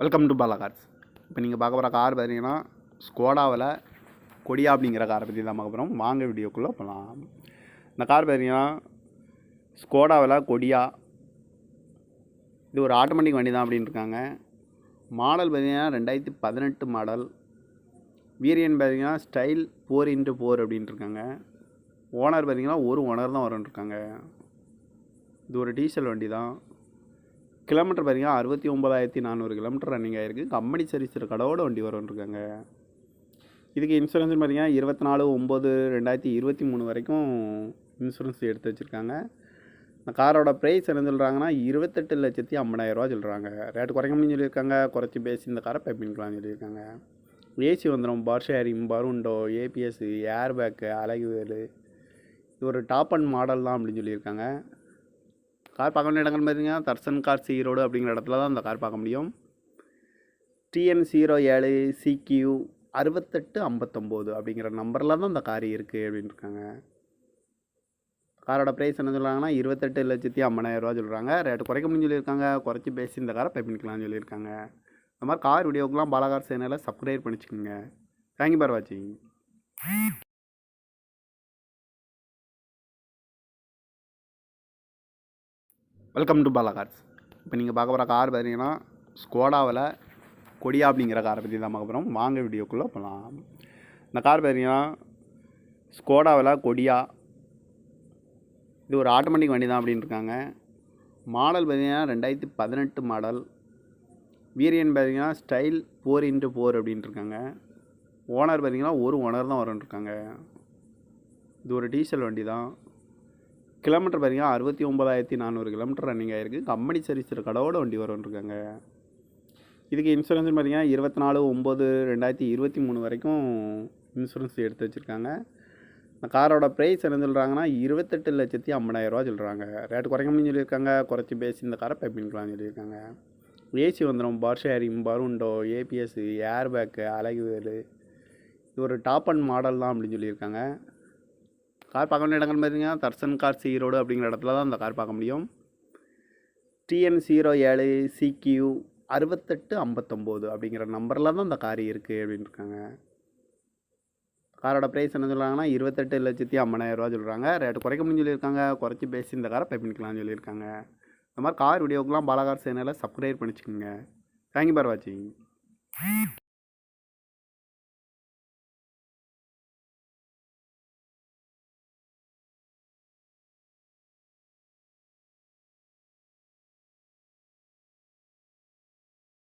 Welcome to Bala cars இப்போ நீங்கள் பார்க்க போகிற கார் பார்த்தீங்கன்னா ஸ்கோடாவில் கொடியா அப்படிங்கிற காரை பற்றி தான் பார்க்க போகிறோம் வாங்க வீடியோக்குள்ளே போகலாம் இந்த கார் பார்த்தீங்கன்னா ஸ்கோடாவில் கொடியா இது ஒரு ஆட்டோமேட்டிக் வண்டி தான் அப்படின்னு இருக்காங்க. மாடல் பார்த்தீங்கன்னா ரெண்டாயிரத்தி பதினெட்டு மாடல் வீரியன் பார்த்தீங்கன்னா ஸ்டைல் ஃபோர் இன்ட்டு ஃபோர் அப்படின்ட்டு இருக்காங்க. ஓனர் பார்த்தீங்கன்னா ஒரு ஓனர் தான் வரும்னு இருக்காங்க. இது ஒரு டீசல் வண்டி தான். கிலோமீட்டர் பார்த்தீங்கன்னா அறுபத்தி ஒம்பதாயிரத்தி நானூறு கிலோமீட்டர் ரன்னிங் ஆகிருக்கு கம்பெனி சர்வீஸ் கடவோட வண்டி வரும்னு இருக்காங்க இதுக்கு இன்சூரன்ஸ் பார்த்தீங்கன்னா இருபத்தி நாலு ஒம்பது ரெண்டாயிரத்தி இருபத்தி மூணு வரைக்கும் இன்சூரன்ஸ் எடுத்து வச்சுருக்காங்க. இந்த காரோட ப்ரைஸ் என்ன சொல்கிறாங்கன்னா இருபத்தெட்டு லட்சத்தி ஐம்பதாயிரரூவா சொல்கிறாங்க ரேட்டு குறைக்க முடியும் சொல்லியிருக்காங்க. குறைச்சி பேசி இந்த காரை பே பண்ணிக்கலாம்னு சொல்லியிருக்காங்க. ஏசி வந்துடும் பவர் ஷேரிங் பருண்டோ ஏபிஎஸ் ஏர் பேக்கு அழகு வேலு இது ஒரு டாப் அண்ட் மாடல் தான் அப்படின்னு சொல்லியிருக்காங்க. கார் பார்க்க வேண்டிய இடங்கள் பார்த்தீங்கன்னா தர்சன் கார் ஈரோடு அப்படிங்கிற இடத்துல தான் அந்த கார் பார்க்க முடியும். டிஎன் ஜீரோ ஏழு சிக்யூ அறுபத்தெட்டு ஐம்பத்தொம்போது அப்படிங்கிற நம்பரில் தான் இந்த கார் இருக்குது அப்படின்னு இருக்காங்க. காரோட ப்ரைஸ் என்ன சொல்கிறாங்கன்னா இருபத்தெட்டு லட்சத்தி ஐம்பதாயிரரூவா சொல்கிறாங்க ரேட்டு குறைக்க முடியும் சொல்லியிருக்காங்க. குறைச்சி பேசி இந்த காரை பே பண்ணிக்கலாம்னு சொல்லியிருக்காங்க. இந்த மாதிரி கார் வீடியோக்கெலாம் பாலாகார் சேனலை சப்ஸ்கிரைப் பண்ணிச்சுக்கோங்க. தேங்க்யூ பார் வாட்சிங் வெல்கம் டு பாலா கார்ஸ் இப்போ நீங்கள் பார்க்க போகிற கார் பார்த்தீங்கன்னா ஸ்கோடாவில் கொடியா அப்படிங்கிற காரை பற்றி தான் பார்க்க போகிறோம் வாங்க வீடியோக்குள்ளே போகலாம் இந்த கார் பார்த்தீங்கன்னா ஸ்கோடாவில் கொடியா இது ஒரு ஆட்டோமேட்டிக் வண்டி தான் அப்படின்னு இருக்காங்க. மாடல் பார்த்தீங்கன்னா ரெண்டாயிரத்தி பதினெட்டு மாடல் வீரியன் பார்த்தீங்கன்னா ஸ்டைல் ஃபோர் இன்ட்டு ஃபோர் அப்படின்ட்டு இருக்காங்க. ஓனர் பார்த்தீங்கன்னா ஒரு ஓனர் தான் வரன்ட்ருக்காங்க இது ஒரு டீசல் வண்டி தான். கிலோமீட்டர் பார்த்தீங்கன்னா அறுபத்தி ஒம்பதாயிரத்தி நானூறு கிலோமீட்டர் ரன்னிங் ஆகிருக்கு கம்பெனி சர்வீஸ் கடவோட வண்டி வரும்னு இருக்காங்க இதுக்கு இன்சூரன்ஸ் பார்த்தீங்கன்னா இருபத்தி நாலு ஒம்பது ரெண்டாயிரத்தி இருபத்தி மூணு வரைக்கும் இன்சூரன்ஸ் எடுத்து வச்சுருக்காங்க. இந்த காரோட ப்ரைஸ் என்ன சொல்கிறாங்கன்னா இருபத்தெட்டு லட்சத்தி ஐம்பதாயிரரூவா சொல்கிறாங்க ரேட்டு குறைக்க முடியும் சொல்லியிருக்காங்க. குறைச்சி பேசி இந்த காரை பே பண்ணிக்கலாம்னு சொல்லியிருக்காங்க. ஏசி வந்துடும் பவர் ஷேரிங் பருண்டோ ஏபிஎஸ் ஏர் பேக்கு அழகு இது ஒரு டாப் அண்ட் மாடல் தான் அப்படின்னு சொல்லியிருக்காங்க. கார் பார்க்க வேண்டிய இடங்கள் பார்த்தீங்கன்னா தர்சன் கார் ஈரோடு அப்படிங்கிற இடத்துல தான் அந்த கார் பார்க்க முடியும். டிஎன் ஜீரோ ஏழு சிக்யூ அறுபத்தெட்டு ஐம்பத்தொம்போது அப்படிங்கிற நம்பரில் தான் இந்த கார் இருக்குது அப்படின்னு இருக்காங்க. காரோட ப்ரைஸ் என்ன சொல்கிறாங்கன்னா இருபத்தெட்டு லட்சத்தி ஐம்பதாயிரரூவா சொல்கிறாங்க ரேட்டு குறைக்க முடியும் சொல்லியிருக்காங்க. குறைச்சி பேசி இந்த காரை பே பண்ணிக்கலாம்னு சொல்லியிருக்காங்க. இந்த மாதிரி கார் வீடியோக்கெலாம் பாலாகார் சேனலை சப்ஸ்கிரைப் பண்ணிச்சுக்கோங்க. தேங்க்யூ பார் வாட்சிங்